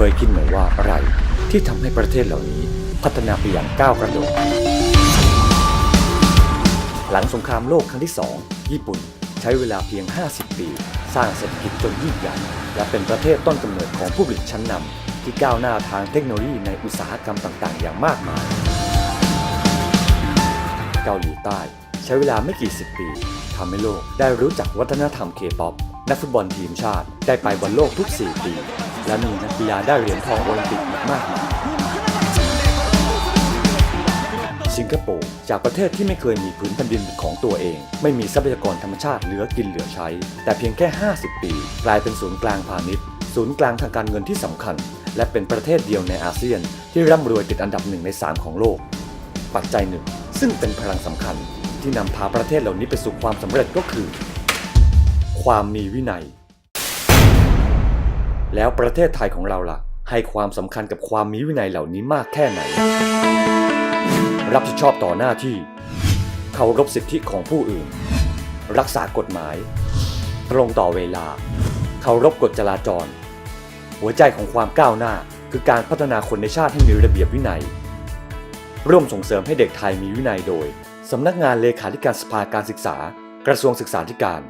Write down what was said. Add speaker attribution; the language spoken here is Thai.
Speaker 1: เคยคิดไหมว่าอะไรที่ทำให้ประเทศเหล่านี้พัฒนาไปอย่างก้าวกระโดด หลังสงครามโลกครั้งที่ 2 ญี่ปุ่นใช้เวลาเพียง 50 ปี สร้างเศรษฐกิจจนยิ่งใหญ่ และเป็นประเทศต้นกำเนิดของผู้ผลิตชั้นนำที่ก้าวหน้าทางเทคโนโลยีในอุตสาหกรรมต่างๆ อย่างมากมาย เกาหลีใต้ใช้เวลาไม่กี่สิบปีทำให้โลกได้รู้จักวัฒนธรรมเคป๊อปนักฟุตบอลทีมชาติได้ไปบอลโลกทุก 4 ปี และมีนักกีฬาได้เหรียญทองโอลิมปิกมากมายสิงคโปร์จากประเทศที่ไม่เคยมีพื้นแผ่นดินของตัวเอง ไม่มีทรัพยากรธรรมชาติเหลือกินเหลือใช้ แต่เพียงแค่ 50 ปี กลายเป็นศูนย์กลางพาณิชย์ ศูนย์กลางทางการเงินที่สำคัญ และเป็นประเทศเดียวในอาเซียน ที่ร่ำรวยติดอันดับหนึ่งใน 3 ของโลก ปัจจัยหนึ่ง ซึ่งเป็นพลังสำคัญ ที่นำพาประเทศเหล่านี้ไปสู่ความสำเร็จก็คือ ความมีวินัย แล้วประเทศไทยของเราล่ะ ให้ความสำคัญกับความมีวินัยเหล่านี้มากแค่ไหน รับผิดชอบต่อหน้าที่ เคารพสิทธิของผู้อื่น รักษากฎหมาย ตรงต่อเวลา เคารพกฎจราจร หัวใจของความก้าวหน้าคือการพัฒนาคนในชาติให้มีระเบียบวินัย ร่วมส่งเสริมให้เด็กไทยมีวินัยโดย สำนักงานเลขาธิการสภาการศึกษา กระทรวงศึกษาธิการ